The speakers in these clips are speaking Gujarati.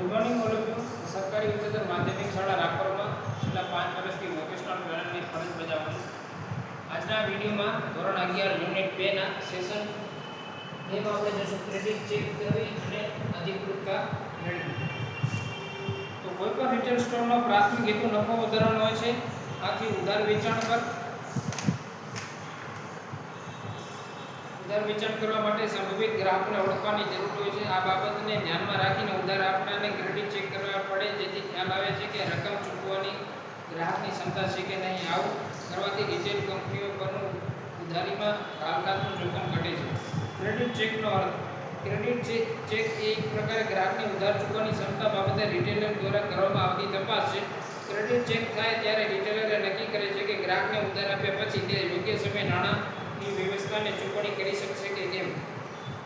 ગુડ મોર્નિંગ ઓફ યુ સરકારી ઉચ્ચતર માધ્યમિક શાળા રાપરમાં છેલ્લા પાંચ વર્ષથી વોકેશનલ ટ્રેનરની ફરજ બજાવું છું આજના વિડીયોમાં ધોરણ અગિયાર યુનિટ બેના સેશન એમાં આપણે જોશું ક્રેડિટ ચેક કરવી અને અધિકૃતતા મેળવી. તો કોઈપણ રિટેલ સ્ટોરનો પ્રાથમિક હેતુ નફો વધારવાનો હોય છે, આથી ઉધાર વેચાણ પર ઉધાર વેચાણ કરવા માટે સંભવિત ગ્રાહકોને ઓળખવાની જરૂર હોય છે. આ બાબતને ધ્યાનમાં રાખીને ઉધાર આપનારને ક્રેડિટ ચેક કરવા પડે. જેથી ખ્યાલ આવે છે કે રકમ ચૂકવવાની ગ્રાહકની ક્ષમતા છે કે નહીં. આવું કરવાથી રિટેલ કંપનીઓ પરનું ઉધારીમાં હાલકાતનું જોખમ ઘટે છે. ક્રેડિટ ચેકનો અર્થ. ક્રેડિટ ચેક ચેક એ એક પ્રકારે ગ્રાહકની ઉધાર ચૂકવવાની ક્ષમતા બાબતે રિટેલર દ્વારા કરવામાં આવતી તપાસ છે. ક્રેડિટ ચેક થાય ત્યારે રિટેલરે નક્કી કરે છે કે ગ્રાહકને ઉધાર આપ્યા પછી તે યોગ્ય સમયે નાણાંની ચૂકવણી કરી શકશે કે કેમ?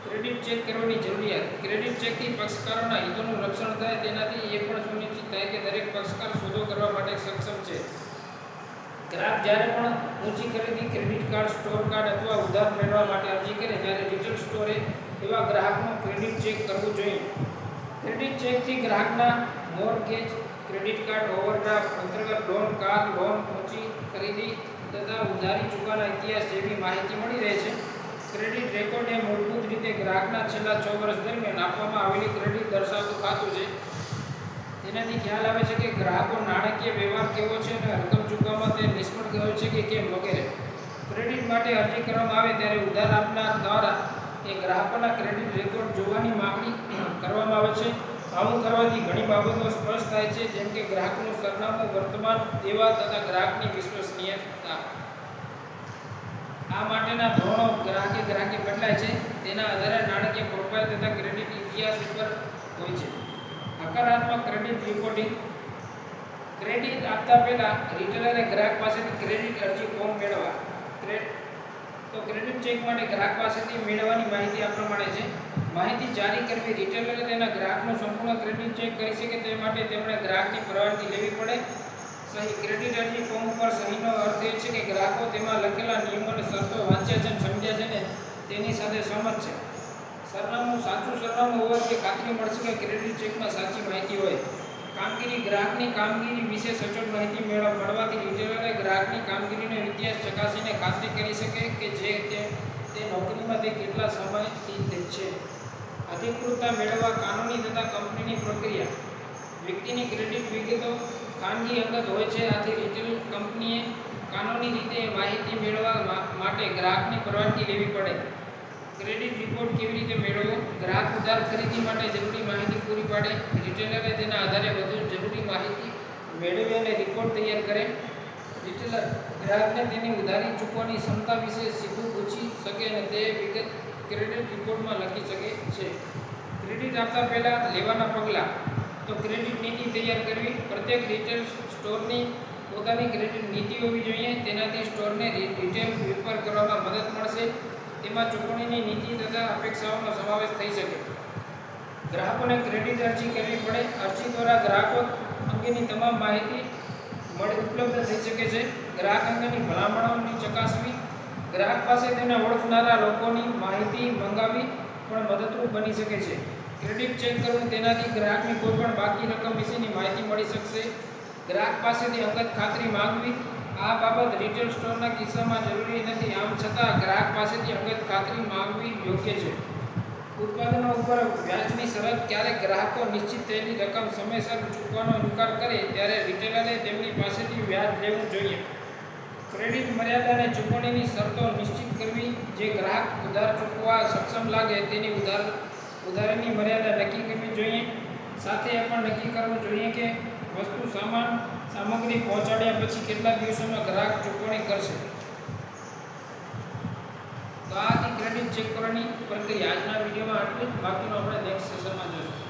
ક્રેડિટ ચેક કરવાની જરૂરિયાત. ક્રેડિટ ચેકથી પક્ષકારોના હિતોનું રક્ષણ થાય તેનાથી એ પણ સુનિશ્ચિત થાય કે દરેક પક્ષકાર સોદો કરવા માટે સક્ષમ છે. ગ્રાહક જ્યારે પણ ઊંચી ખરીદી ક્રેડિટ કાર્ડ સ્ટોર કાર્ડ અથવા ઉધાર મેળવવા માટે અરજી કરે ત્યારે રિટેલ સ્ટોરે એવા ગ્રાહકનું ક્રેડિટ ચેક કરવું જોઈએ. ક્રેડિટ ચેકથી ગ્રાહકના મોર્ગેજ ક્રેડિટ કાર્ડ ઓવરડ્રાફ્ટ અંતર્ગત લોન કાર લોન ઊંચી ખરીદી તથા ઉધારી ચૂકવાના ઇતિહાસ જેવી માહિતી મળી રહે છે. ક્રેડિટ રેકોર્ડ એ મૂળભૂત રીતે ગ્રાહકના છેલ્લા છ વર્ષ દરમિયાન આપવામાં આવેલી ક્રેડિટ દર્શાવતું ખાતું છે. તેનાથી ખ્યાલ આવે છે કે ગ્રાહકો નાણાકીય વ્યવહાર કેવો છે અને રકમ ચૂકવવામાં તે નિષ્ફળ ગયો છે કે કેમ વગેરે. ક્રેડિટ માટે અરજી કરવામાં આવે ત્યારે ઉધાર આપનાર દ્વારા એ ગ્રાહકોના ક્રેડિટ રેકોર્ડ જોવાની માગણી કરવામાં આવે છે. આવું કરવાથી ઘણી બાબતો સ્પષ્ટ થાય છે, જેમ કે ગ્રાહકનું સરનામું વર્તમાન દેવા તથા ગ્રાહકની વિશ્વસનીયતા. આ માટેના ધોરણો ગ્રાહકે ગ્રાહકે બદલાય છે, તેના આધારે નાણાકીય પ્રોફાઇલ તથા ક્રેડિટ ઇતિહાસ ઉપર હોય છે. હકારાત્મક ક્રેડિટ રિપોર્ટિંગ ક્રેડિટ આપતા પહેલા રિટેલરે ગ્રાહક પાસેથી ક્રેડિટ અરજી ફોર્મ ક્રેડ તો ક્રેડિટ ચેક માટે ગ્રાહક પાસેથી મેળવવાની માહિતી આ પ્રમાણે છે. માહિતી જારી કરવી રિટેલરે તેના ગ્રાહકનો સંપૂર્ણ ક્રેડિટ ચેક કરી શકે તે માટે તેમણે ગ્રાહકની પરવાનગી લેવી પડે. સહી ક્રેડિટ અરજી ફોર્મ ઉપર સહીનો અર્થ એ છે કે ગ્રાહકો તેમાં લખેલા નિયમો અને શરતો વાંચ્યા છે સમજ્યા છે ને તેની સાથે સહમત છે. સરનામું સાચું સરનામું હોવાથી ખાતરી મળશે કે ક્રેડિટ ચેકમાં સાચી માહિતી હોય. કામગીરી, ગ્રાહકની કામગીરી વિશે સચોટ માહિતી મેળવવા મળવાથી રિટેલરે ગ્રાહકની કામગીરીનો ઇતિહાસ ચકાસીને ખાતરી કરી શકે કે જે તે તે નોકરીમાં તે કેટલા સમયથી છે. અધિકૃતતા મેળવવા કાનૂની તથા કંપનીની પ્રક્રિયા. વ્યક્તિની ક્રેડિટ વિગતો ખાનગી અંગત હોય છે, આથી રિટેલ કંપનીએ કાનૂની રીતે માહિતી મેળવવા માટે ગ્રાહકની પરવાનગી લેવી પડે. ક્રેડિટ રિપોર્ટ કેવી રીતે મેળવવો? ગ્રાહક ઉધાર ખરીદી માટે જરૂરી માહિતી પૂરી પાડે. રિટેલરે તેના આધારે વધુ જરૂરી માહિતી મેળવી અને રિપોર્ટ તૈયાર કરે. રિટેલર ગ્રાહકને તેની ઉધારી ચૂકવાની ક્ષમતા વિશે સીધું પૂછી શકે અને તે વિગત ક્રેડિટ રિપોર્ટમાં લખી શકે છે. ક્રેડિટ આપતા પહેલાં લેવાના પગલાં. તો ક્રેડિટ નીતિ તૈયાર કરવી. પ્રત્યેક રિટેલ સ્ટોરની પોતાની ક્રેડિટ નીતિ હોવી જોઈએ. તેનાથી સ્ટોરને રિટેલ વેપાર કરવામાં મદદ મળશે. તેમાં ચૂકવણીની નીતિ તથા અપેક્ષાઓનો સમાવેશ થઈ શકે. ગ્રાહકોને ક્રેડિટ અરજી કરવી પડે. અરજી દ્વારા ગ્રાહકો અંગેની તમામ માહિતી મળી ઉપલબ્ધ થઈ શકે છે. ગ્રાહક અંગેની ભલામણોની ચકાસણી. ગ્રાહક પાસે તેને ઓળખનારા લોકોની માહિતી મંગાવી પણ મદદરૂપ બની શકે છે. ક્રેડિટ ચેક કરવું તેનાથી ગ્રાહકની કોઈપણ બાકી રકમ વિશેની માહિતી મળી શકશે. ગ્રાહક પાસેથી અંગત ખાતરી માંગવી આ બાબત રિટેલ સ્ટોરના કિસ્સામાં જરૂરી નથી. આમ છતાં ગ્રાહક પાસેથી અંગત ખાતરી માંગવી યોગ્ય છે. ઉત્પાદનો ઉપર વ્યાજની શરત ક્યારેક ગ્રાહકો નિશ્ચિત થયેલી રકમ સમયસર ચૂકવવાનો ઇનકાર કરે ત્યારે રિટેલરે તેમની પાસેથી વ્યાજ લેવું જોઈએ. ક્રેડિટ મર્યાદા અને ચૂકવણીની શરતો નિશ્ચિત કરવી, જે ગ્રાહક ઉધાર ચૂકવવા સક્ષમ લાગે તેની ઉધાર, ઉધારની મર્યાદા નક્કી કરવી જોઈએ. સાથે એ પણ નક્કી કરવું જોઈએ કે વસ્તુ સામાન સામગ્રી પહોંચાડ્યા પછી કેટલા દિવસોમાં ગ્રાહક ચૂકવણી કરશે. તો આ ક્રેડિટ ચેક કરવાની પ્રક્રિયા. આજના વિડીયોમાં આટલું જ. બાકીનું આપણે નેક્સ્ટ સેશનમાં જોઈશું